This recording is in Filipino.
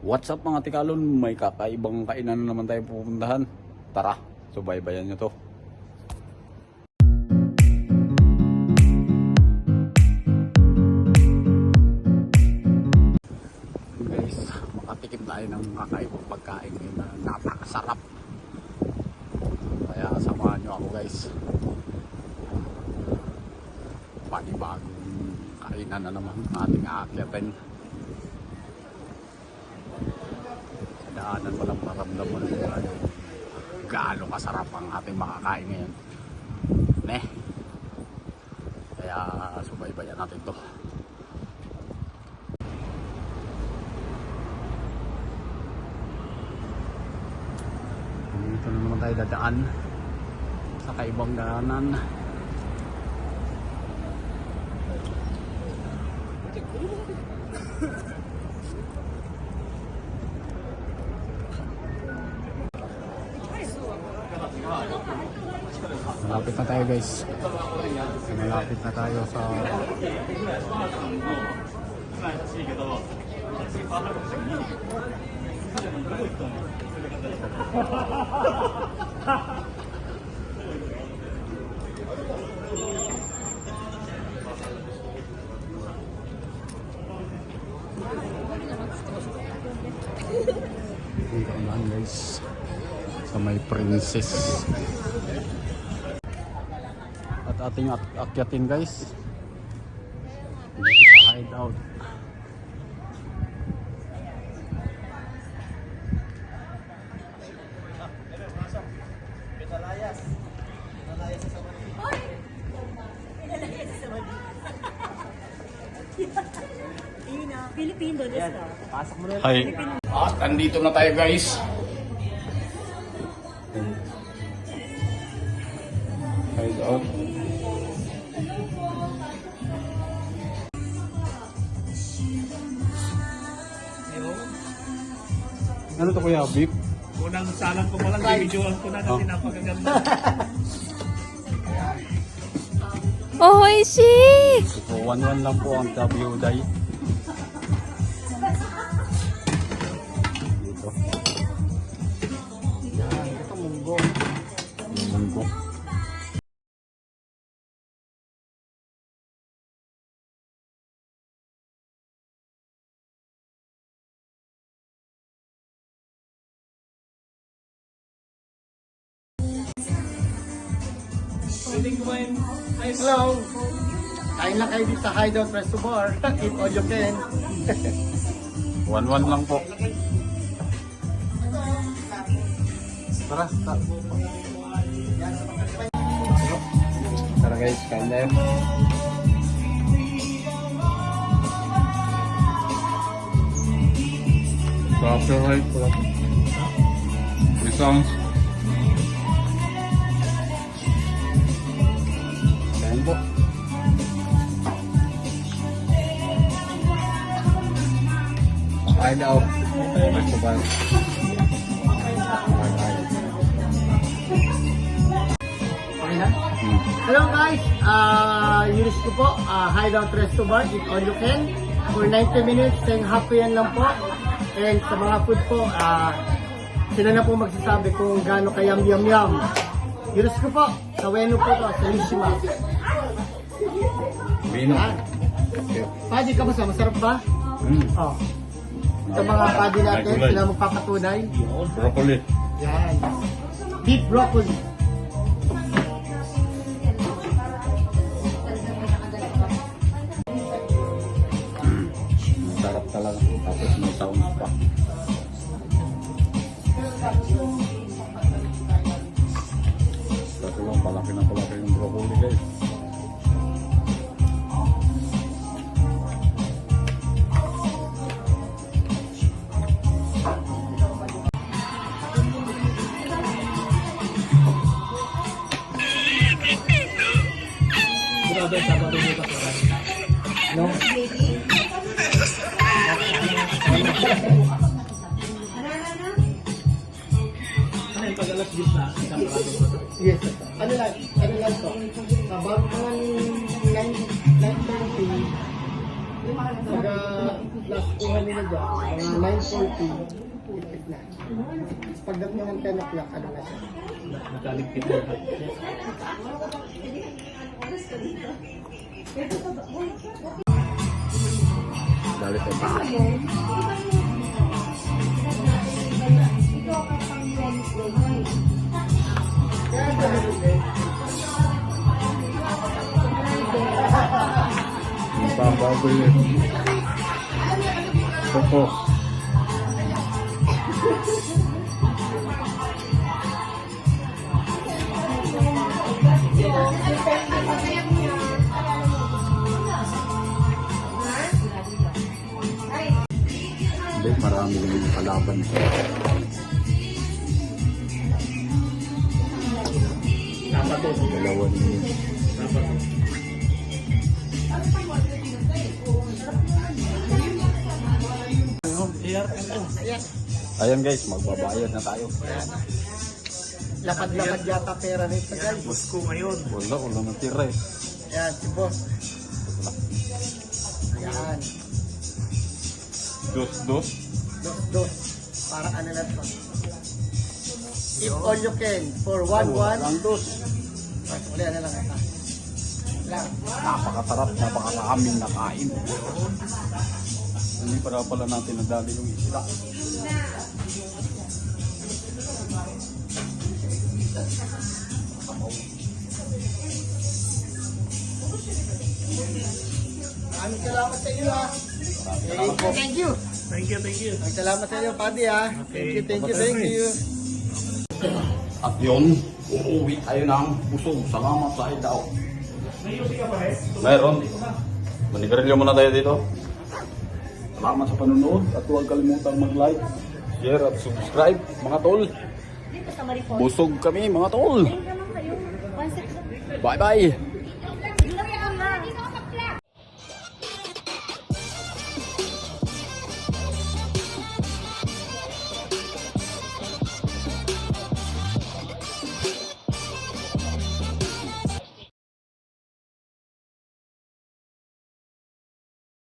What's up mga tikalon? May kakaibang kainan na naman tayo pupuntahan. Tara, subaybayan nyo to. Guys, makatikim tayo ng kakaibang pagkain na napakasarap. Kaya samahan nyo ako guys. Panibagong kainan na naman ating aakyatin. Sa daanan mo lang maramdaman ano, gaano kasarap ang ating makakain ngayon. Ne? Kaya subaybayan natin to. Dito na naman tayo dadaan sa kaibang daanan. Malapit na tayo guys. Malapit na tayo sa dito naman guys sa may princess ating at akyatin guys dito sa hideout Filipino, yes. Pasok mo na. Hi. At andito na tayo guys. Guys, out. Ano to kuya? Beef? Unang salang ko palang, bibidyoan ko na kasi napakaganda. Oh, oishi! So, 1-1 lang po ang W Pwedeng kumain. Ay, Hello! Kain lang kayo dito sa Hideout Resto Bar. Eat all you can. 1-1 lang po. Tara, tara. Tara guys, kain tayo. Proper height po. Isang. Po. Okay na? Hmm. Hello guys! Uh, Yuris ko po. Uh, Hideout Resto Bar. Eat all you can. For 90 minutes, saying happy yan lang po. And sa mga food po, uh, sila na po magsasabi kung gaano kayam yam yam. Yuris ko po. Sa Weno po to. Sa Lishima. Vino. Yan. Padi ka ba sa? Masarap ba? Mm. Oh. Sa mga padi natin, Ay, sila magpapatunay. Broccoli. Yan. Beef broccoli. Sarap talaga. Tapos may sounds pa. Kasi lang, palaki na palaki yung broccoli guys. Ko. Yes. Ano lang? Ano lang to? Bago mga 9.30, Pag uh, last kuha nila dyan, mga 9.40, tipid na. Pagdating ng 10 o'clock, ano na siya? Nakaligpit na. Dali tayo pa. Babagoy yun. Opo. Hindi, marami yung kalaban. To. Dalawa niyo. Ayan guys, magbabayad na tayo. Lapad-lapad yata pera nito guys. boss ko ngayon. Wala, wala na tira eh. Yan, si boss. Yan. Dos, dos. Dos, dos. Parang ano na to. If all you can, for one, one. Ang dos. Uli, ano lang ito. Lang. Napakasarap, napakaraming nakain. Hindi para pala natin nadali yung isda. Maraming salamat sa inyo ha. Thank you, thank you. Thank you, thank you. Maraming salamat sa inyo, Paddy ha. Thank you, thank you, thank you. At yun, uuwi tayo ng busog. Salamat sa idaw. Meron. Manigarilyo muna tayo dito. Salamat sa panonood at huwag kalimutang mag-like, share at subscribe mga tol. Busog kami mga tol. Ayun